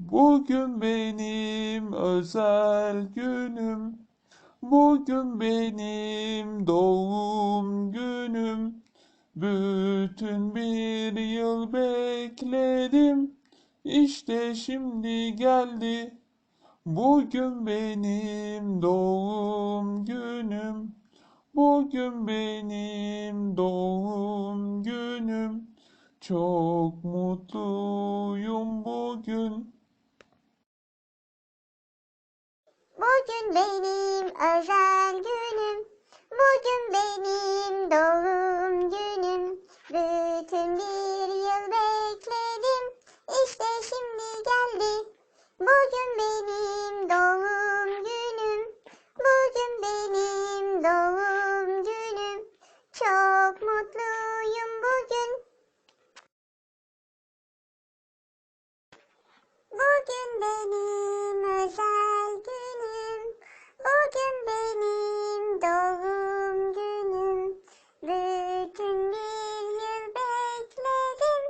Bugün benim özel günüm. Bugün benim doğum günüm. Bütün bir yıl bekledim. İşte şimdi geldi. Bugün benim doğum günüm. Bugün benim doğum günüm. Çok mutluyum bugün. Bugün benim özel günüm. Bugün benim doğum günüm. Bütün bir yıl bekledim. İşte şimdi geldi. Bugün benim doğum günüm. Bugün benim doğum günüm. Çok mutluyum bugün. Bugün benim özel. Bugün benim doğum günüm. Bütün bir yıl bekledim.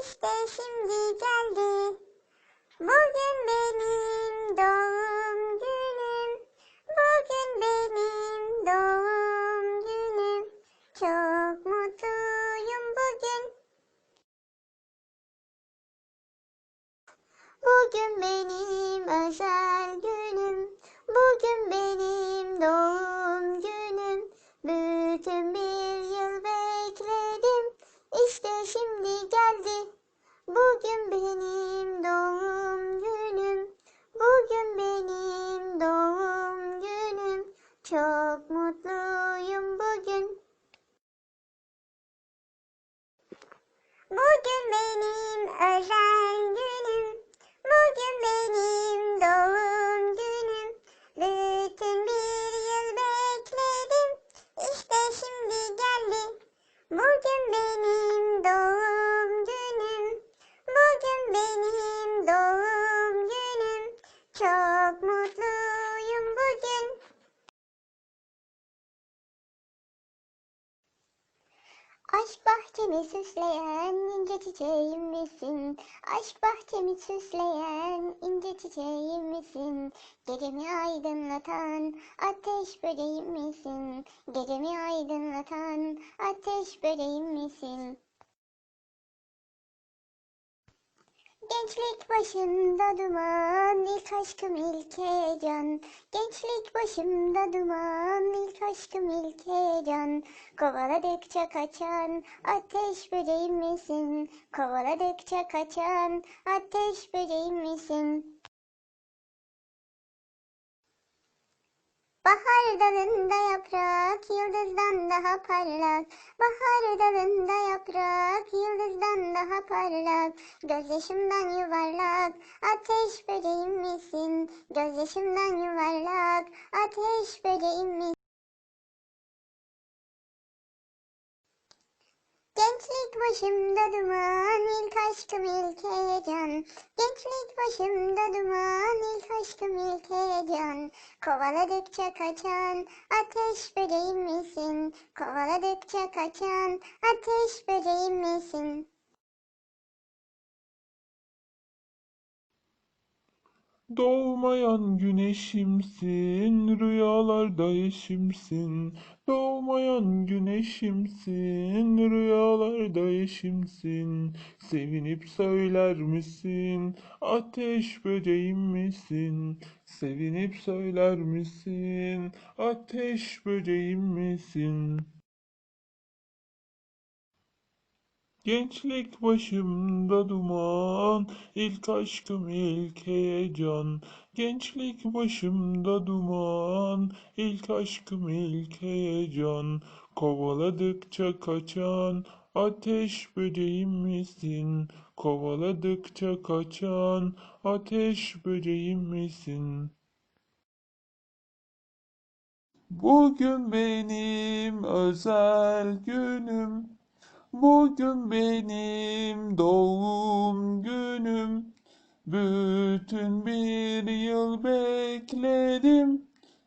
İşte şimdi geldi. Bugün benim doğum günüm. Bugün benim doğum günüm. Çok mutluyum bugün. Bugün benim özel günüm. Bugün benim doğum günüm. Bütün bir yıl bekledim. İşte şimdi geldi. Bugün benim doğum günüm. Bugün benim doğum günüm. Çok mutluyum bugün. Bugün benim özel Aşk bahçemi süsleyen ince çiçeğim misin? Aşk bahçemi süsleyen ince çiçeğim misin? Gecemi aydınlatan ateş böceğim misin? Gecemi aydınlatan ateş böceğim misin? Gençlik başımda duman, ilk aşkım ilk heyecan. Gençlik başımda duman, ilk aşkım ilk heyecan. Kovaladıkça kaçan ateş böceğim misin? Kovaladıkça kaçan ateş böceğim misin? Bahar dalında yaprak yıldızdan daha parlak. Bahar dalında yaprak daha parlak. Gözyaşımdan yuvarlak ateş böceğim misin? Gözyaşımdan yuvarlak ateş böceğim misin? Gençlik başımda duman, ilk aşkım ilk heyecan. Gençlik başımda duman, ilk aşkım ilk heyecan. Kovaladıkça kaçan ateş böceğim misin? Kovaladıkça kaçan ateş böceğim misin? Doğmayan güneşimsin, rüyalarda eşimsin. Doğmayan güneşimsin, rüyalarda eşimsin. Sevinip söyler misin, ateş böceğim misin? Sevinip söyler misin, ateş böceğim misin? Gençlik başımda duman, ilk aşkım ilk heyecan. Gençlik başımda duman, ilk aşkım ilk heyecan. Kovaladıkça kaçan ateş böceğim misin? Kovaladıkça kaçan ateş böceğim misin? Bugün benim özel günüm. Bugün benim doğum günüm. Bütün bir yıl bekledim.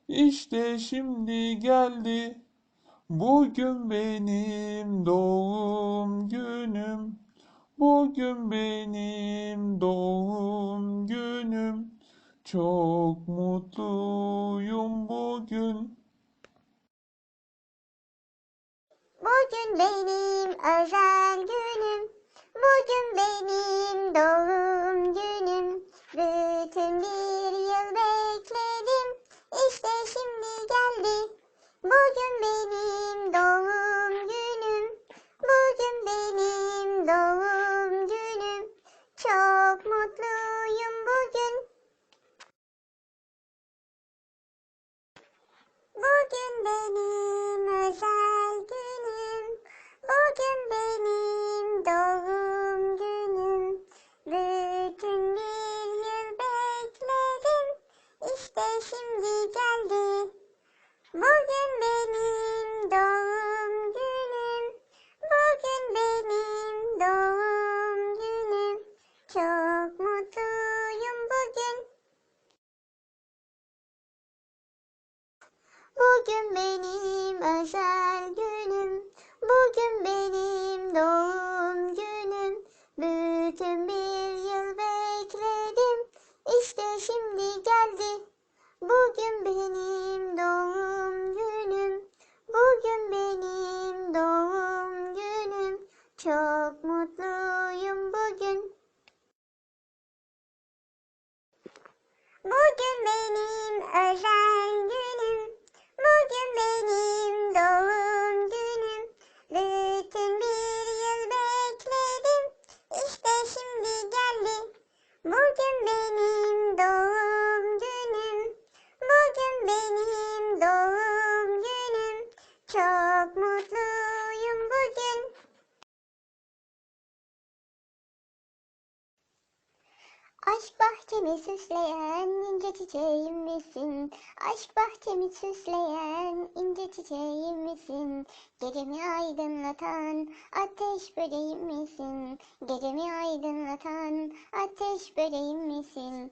İşte şimdi geldi. Bugün benim doğum günüm. Bugün benim doğum günüm. Çok mutluyum bugün. Bugün benim özel günüm. Bugün benim doğum günüm. Bütün bir yıl bekledim. İşte şimdi geldi. Bugün benim doğum günüm. Bugün benim doğum günüm. Çok mutluyum bugün. Bugün benim İşte şimdi geldi. Bugün benim doğum günüm. Bugün benim doğum günüm. Çok mutluyum bugün. Bugün benim özel günüm. Bugün benim doğum günüm. Bütün bir yıl bekledim. İşte şimdi geldi. Bugün benim doğum günüm. Bugün benim doğum günüm. Çok mutluyum bugün. Bugün benim özel Aşk bahçemi süsleyen ince çiçeğim misin? Aşk bahçemi süsleyen ince çiçeğim misin? Gecemi aydınlatan ateş böceğim misin? Gecemi aydınlatan ateş böceğim misin?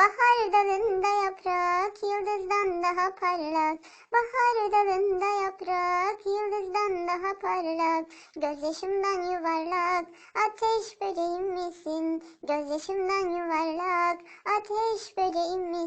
Bahar dalında yaprak yıldızdan daha parlak. Bahar dalında yaprak yıldızdan daha parlak. Gözyaşımdan yuvarlak ateş böceğim misin? Gözyaşımdan yuvarlak ateş böceğim misin?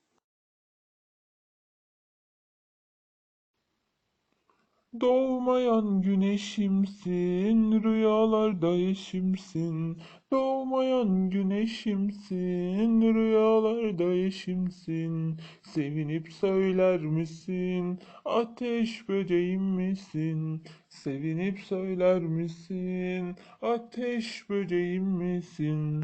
Doğmayan güneşimsin, rüyalarda eşimsin. Doğmayan güneşimsin, rüyalarda eşimsin. Sevinip söyler misin, ateş böceğim misin? Sevinip söyler misin, ateş böceğim misin?